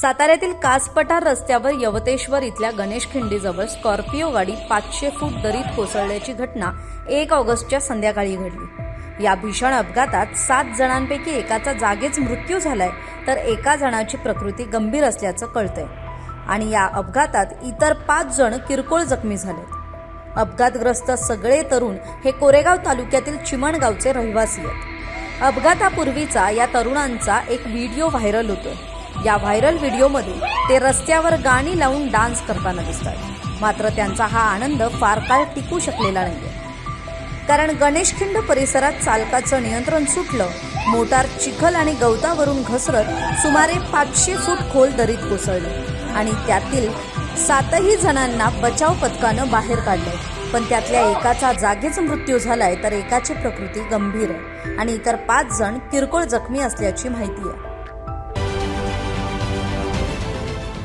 साताऱ्यातील कासपठार रस्त्यावर यवतेश्वर इथल्या गणेश खिंडीजवळ स्कॉर्पिओ गाडी पाचशे फूट दरीत कोसळल्याची घटना एक ऑगस्टच्या संध्याकाळी घडली. या भीषण अपघातात सात जणांपैकी एकाचा जागीच मृत्यू झालाय तर एका जणाची प्रकृती गंभीर असल्याचं कळतंय. आणि या अपघातात इतर पाच जण किरकोळ जखमी झालेत. अपघातग्रस्त सगळे तरुण हे कोरेगाव तालुक्यातील चिमणगावचे रहिवासी आहेत. अपघातापूर्वीचा या तरुणांचा एक व्हिडिओ व्हायरल होतोय. या व्हायरल व्हिडिओमध्ये ते रस्त्यावर गाणी लावून डान्स करताना दिसतात. मात्र त्यांचा हा आनंद फार काळ टिकू शकलेला नाहीये. कारण गणेशखिंड परिसरात चालकाचं नियंत्रण सुटलं मोटार चिखल आणि गवतावरून घसरत सुमारे पाचशे फूट खोल दरीत कोसळली आणि त्यातील सातही जणांना बचाव पथकानं बाहेर काढलं. पण त्यातल्या एकाचा जागीच मृत्यू झालाय तर एकाची प्रकृती गंभीर आहे आणि इतर पाच जण किरकोळ जखमी असल्याची माहिती आहे.